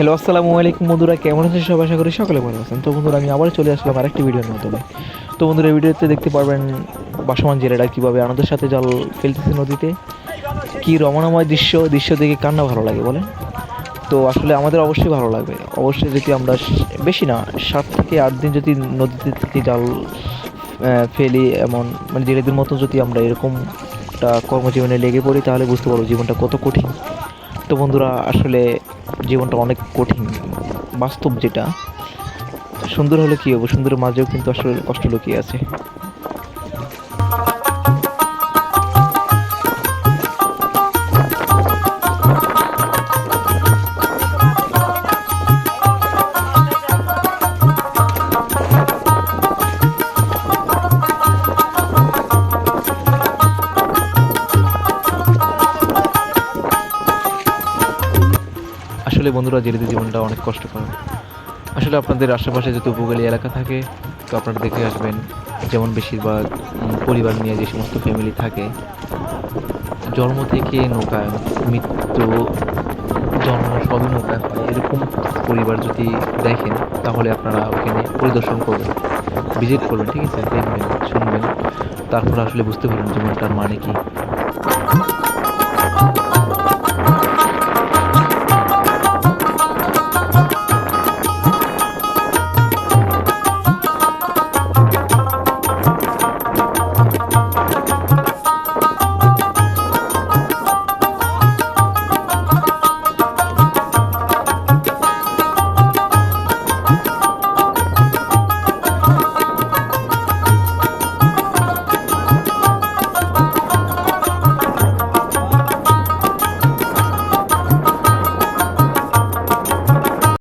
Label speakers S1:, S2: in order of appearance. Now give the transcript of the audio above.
S1: Hello আসসালামু আলাইকুম বন্ধুরা, কেমন আছেন সবাই? আশা করি সকলে ভালো আছেন। তো বন্ধুরা, আমি আবার চলে আসলাম আরেকটি ভিডিওর মাধ্যমে তো বন্ধুরা, এই ভিডিওতে দেখতে পারবেন বাসমান জেলেরা কীভাবে আনন্দের সাথে জাল ফেলতেছে নদীতে, কী রমণাময় দৃশ্য দৃশ্য দেখে কান্না ভালো লাগে বলেন। তো আসলে আমাদের অবশ্যই ভালো লাগবে। অবশ্যই যদি আমরা বেশি না, সাত থেকে আট দিন যদি নদীতে থেকে জাল ফেলি এমন মানে জেলেদের মতো যদি আমরা এরকমটা কর্মজীবনে লেগে পড়ি, তাহলে বুঝতে পারব জীবনটা কত কঠিন। তো বন্ধুরা, আসলে জীবনটা অনেক কঠিন। বাস্তব যেটা, সুন্দর হলে কী হব? সুন্দরের মাঝেও কিন্তু আসলে কষ্ট লুকিয়ে আছে। আসলে বন্ধুরা জেলেদের জীবনটা অনেক কষ্টকর। আসলে আপনাদের আশেপাশে যদি উপকূলীয় এলাকা থাকে, তো আপনারা দেখে আসবেন যেমন বেশিরভাগ পরিবার নিয়ে যে সমস্ত ফ্যামিলি থাকে, জন্ম থেকে নৌকায় মৃত্যু, জন্ম সবই নৌকায় হয়। এরকম পরিবার যদি দেখেন, তাহলে আপনারা ওখানে পরিদর্শন করবেন ভিজিট করবেন, ঠিক আছে? দেখবেন, শুনবেন, তারপর আসলে বুঝতে পারবেন জীবনটার মানে কি।